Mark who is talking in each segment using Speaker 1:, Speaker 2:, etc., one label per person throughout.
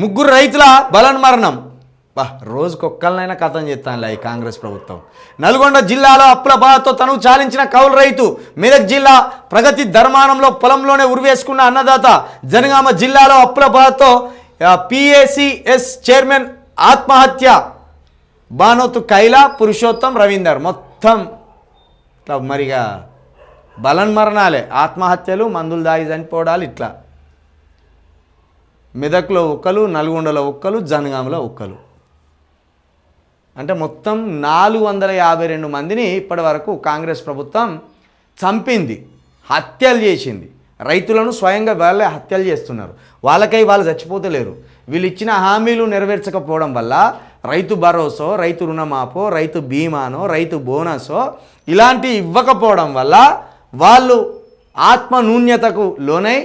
Speaker 1: ముగ్గురు రైతుల బలన్ మరణం. బా రోజుకొక్కలనైనా కథం చేస్తానులే ఈ కాంగ్రెస్ ప్రభుత్వం. నల్గొండ జిల్లాలో అప్పుల బాధతో తను చాలించిన కౌలు రైతు మెదక్ జిల్లా ప్రగతి ధర్మానంలో పొలంలోనే ఉరివేసుకున్న అన్నదాత జనగామ జిల్లాలో అప్పుల బాధతో పిఏసిఎస్ చైర్మన్ ఆత్మహత్య. బానోతు కైలా పురుషోత్తం రవీందర్. మొత్తం ఇట్లా మరిగా బలన్మరణాలే ఆత్మహత్యలు మందులు దాగి చనిపోవడాలు ఇట్లా. మెదక్లో ఒక్కలు నల్గొండలో ఒక్కలు జనగామలో ఒక్కలు. అంటే మొత్తం నాలుగు వందల యాభై రెండు మందిని ఇప్పటి వరకు కాంగ్రెస్ ప్రభుత్వం చంపింది హత్యలు చేసింది. రైతులను స్వయంగా వాళ్ళే హత్యలు చేస్తున్నారు. వాళ్ళకై వాళ్ళు చచ్చిపోతలేరు. వీళ్ళు ఇచ్చిన హామీలు నెరవేర్చకపోవడం వల్ల రైతు భరోసో రైతు రుణమాపో రైతు బీమానో రైతు బోనసో ఇలాంటివి ఇవ్వకపోవడం వల్ల వాళ్ళు ఆత్మ నూన్యతకు లోనై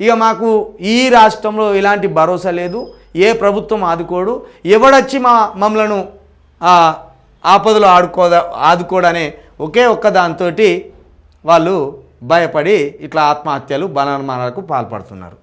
Speaker 1: ఇక మాకు ఈ రాష్ట్రంలో ఇలాంటి భరోసా లేదు ఏ ప్రభుత్వం ఆదుకోడు ఎవడొచ్చి మా మమ్మలను ఆ, ఆపదలో ఆడుకోదా ఆదుకోడనే ఒకే ఒక్క దాంతో వాళ్ళు భయపడి ఇట్లా ఆత్మహత్యలు బలమానాలకు పాల్పడుతున్నారు.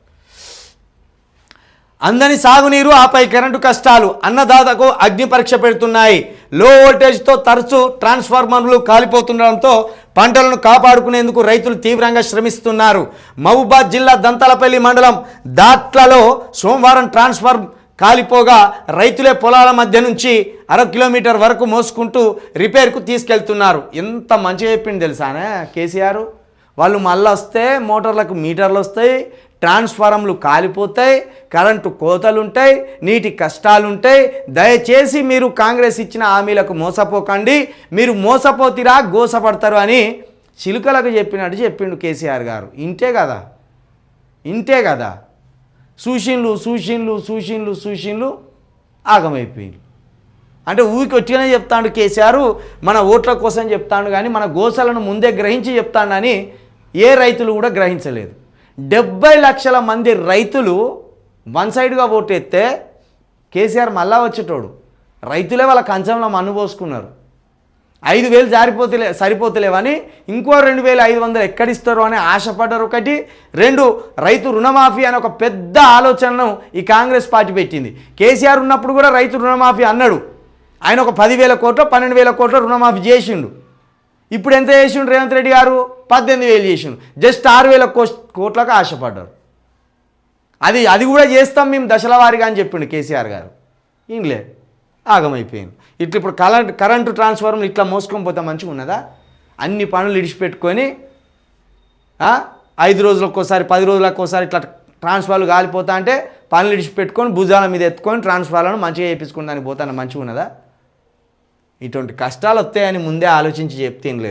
Speaker 1: అందని సాగునీరు ఆపై కరెంటు కష్టాలు అన్నదాతకు అగ్ని పరీక్ష పెడుతున్నాయి. లో వోల్టేజ్తో తరచూ ట్రాన్స్ఫార్మర్లు కాలిపోతుండడంతో పంటలను కాపాడుకునేందుకు రైతులు తీవ్రంగా శ్రమిస్తున్నారు. మహబూబాద్ జిల్లా దంతలపల్లి మండలం దాట్లలో సోమవారం ట్రాన్స్ఫార్మ్ కాలిపోగా రైతులే పొలాల మధ్య నుంచి అర కిలోమీటర్ వరకు మోసుకుంటూ రిపేర్కు తీసుకెళ్తున్నారు. ఎంత మంచిగా చెప్పింది తెలుసానే కేసీఆర్? వాళ్ళు మళ్ళీ వస్తే మోటార్లకు మీటర్లు వస్తాయి ట్రాన్స్ఫారంలు కాలిపోతాయి కరెంటు కోతలుంటాయి నీటి కష్టాలుంటాయి. దయచేసి మీరు కాంగ్రెస్ ఇచ్చిన హామీలకు మోసపోకండి. మీరు మోసపోతిరా గోసపడతారు అని చిలుకలకు చెప్పినట్టు చెప్పిండు కేసీఆర్ గారు. ఇంతే కదా? ఇంతే కదా? సూషిన్లు సూషిన్లు సూషిన్లు సూషిన్లు ఆగమైపోయింది. అంటే ఊరికి వచ్చిగానే చెప్తాడు కేసీఆర్ మన ఓట్ల కోసం చెప్తాడు కానీ మన గోసలను ముందే గ్రహించి చెప్తాడని ఏ రైతులు కూడా గ్రహించలేదు. డెబ్బై లక్షల మంది రైతులు వన్ సైడ్గా ఓటేస్తే కేసీఆర్ మళ్ళా వచ్చేటోడు. రైతులే వాళ్ళ కంచంలో మన్ను పోసుకున్నారు. ఐదు వేలు జారిపోతలే సరిపోతలేవని ఇంకో రెండు వేలు ఐదు వందలు ఎక్కడిస్తారు అని ఆశపడ్డారు ఒకటి. రెండు రైతు రుణమాఫీ అనే ఒక పెద్ద ఆలోచనను ఈ కాంగ్రెస్ పార్టీ పెట్టింది. కేసీఆర్ ఉన్నప్పుడు కూడా రైతు రుణమాఫీ అన్నాడు. ఆయన ఒక పదివేల కోట్లు పన్నెండు వేల కోట్లు రుణమాఫీ చేసిండు. ఇప్పుడు ఎంత చేసిండు రేవంత్ రెడ్డి గారు? పద్దెనిమిది వేలు చేసిండు. జస్ట్ ఆరు వేల కోట్లకు ఆశపడ్డారు. అది అది కూడా చేస్తాం మేము దశల వారిగా అని చెప్పిండు కేసీఆర్ గారు. ఇంలే ఆగమైపోయింది. ఇట్లా ఇప్పుడు కరెంట్ కరెంటు ట్రాన్స్ఫార్మర్ ఇట్లా మోసుకొని పోతే మంచిగా ఉన్నదా? అన్ని పనులు ఇడిచిపెట్టుకొని ఐదు రోజులకోసారి పది రోజులకోసారి ఇట్లా ట్రాన్స్ఫార్లు కాలిపోతా అంటే పనులు ఇడిచిపెట్టుకొని భుజాల మీద ఎత్తుకొని ట్రాన్స్ఫార్లను మంచిగా చేయించుకుని దానికి పోతాను మంచిగా ఉన్నదా? ఇటువంటి కష్టాలు వస్తాయని ముందే ఆలోచించి చెప్తేనులే